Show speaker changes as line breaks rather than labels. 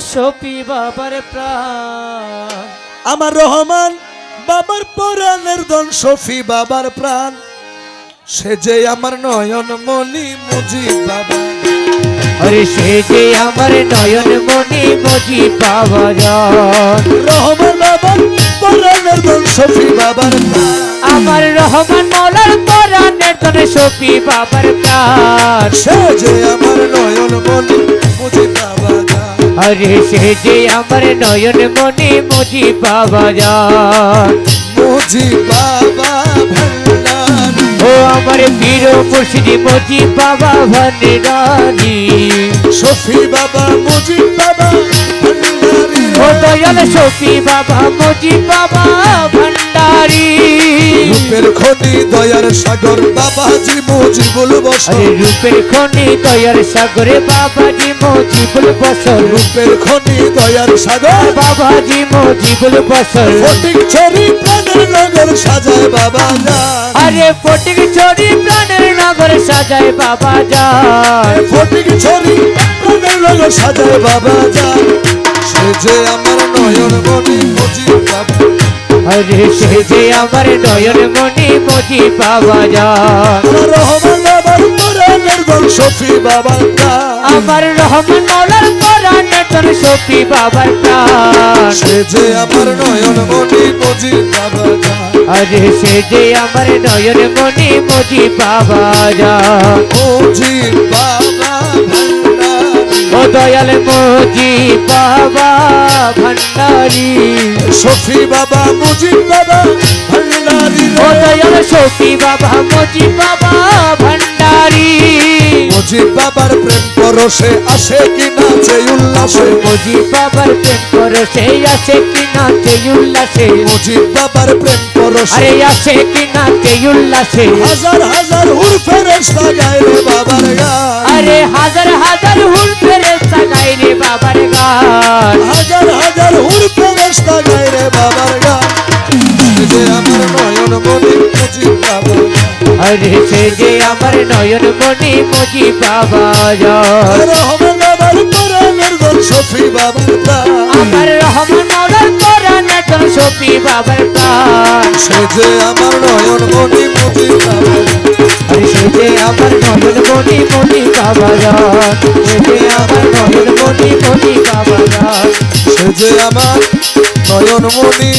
সপি বাবার প্রাণ।
আমার রহমান বাবার পরাণের দন শফি বাবার প্রাণ। সে যে আমার নয়ন মনি মুজিব বাবা।
আরে সে যে আমার নয়ন মনি মজি যায়
রহমান বাবার পরাণের দন শফি বাবার প্রাণ।
আমার রহমান মলার পরাণের তনে সপি বাবার প্রাণ।
সে যে আমার নয়ন মনি মুজিব বাবা।
আরে সে যে আমার নয়ন মনে মজি বাবা যায়
মুজিব বাবা ভান্ডারী
ও আমার বীর মুর্শিদি মজি বাবা ভান্ডারি
শফি বাবা
ও দয়াল সপি বাবা মজি বাবা ভান্ডারি।
রূপের খনি দয়ার সাগর বাবাজি মুজিবুল বসর।
রূপের খনি দয়ার সাগরে বাবাজি মজিবুল বসর।
রূপের খনি দয়ার সাগর
বাবাজি মজিবুল বসর।
ফটিক ছড়ি প্রাণের নগর সাজায় বাবা
আরে ফটিক ছড়ি প্রাণের নগর সাজায় বাবা যায়
ফটিক ছড়ি প্রাণের নগর সাজায় বাবা যায় সে যে আমার নয়ন মনি মুজিব বাবা
আরে সে যে আমার নয়ন মনি মজি যায়
আমার রহমান বাবার দল শফি বাবার প্রাণ।
আমার রহমান মৌলার পরাণে তোর সপি বাবার প্রাণ।
সে যে আমার নয়ন মনি বাবা
আরে সে যে আমার নয়ন মনি মজি পাওয়া যায়
মুজিব বাবা
দয়াল মজি বাবা ভান্ডারি।
শফি বাবা মুজিব বাবা ভান্ডারী
ও দয়াল সপি বাবা মজি বাবা ভান্ডারি।
মুজিব বাবার প্রেম পরশে আসে কিনা যে উল্লাসে?
মজি বাবার প্রেম সেই আছে কিনা সেই উল্লাসে?
মুজিব বাবার প্রেম পরশে
আরে আছে কিনা সেই উল্লাসে?
হাজার হাজার হুর ফেরেশতা গায় রে বাবার গান।
আরে হাজার হাজার সাগাই রে বাবার গান।
হাজার হাজার হুর ফেরেশতা গায় রে বাবার গান। যে আমার নয়ন মনি মুজিব বাবা।
আরে সে যে আমার নয়ন মনি মজি বাবা
রহমান বাবার পরাণের দল শফি বাবার
আমার রহমান মৌলার কোরআনে তোর সপি বাবার
সে যে আমার নয়ন মনি মুজিব বাবা।
আরে সে যে আমার নয়ন মনি মনি বাবা যায় সে যে আমার নয়ন মনি মনি বাবা যায়
আমার নয়ন মনি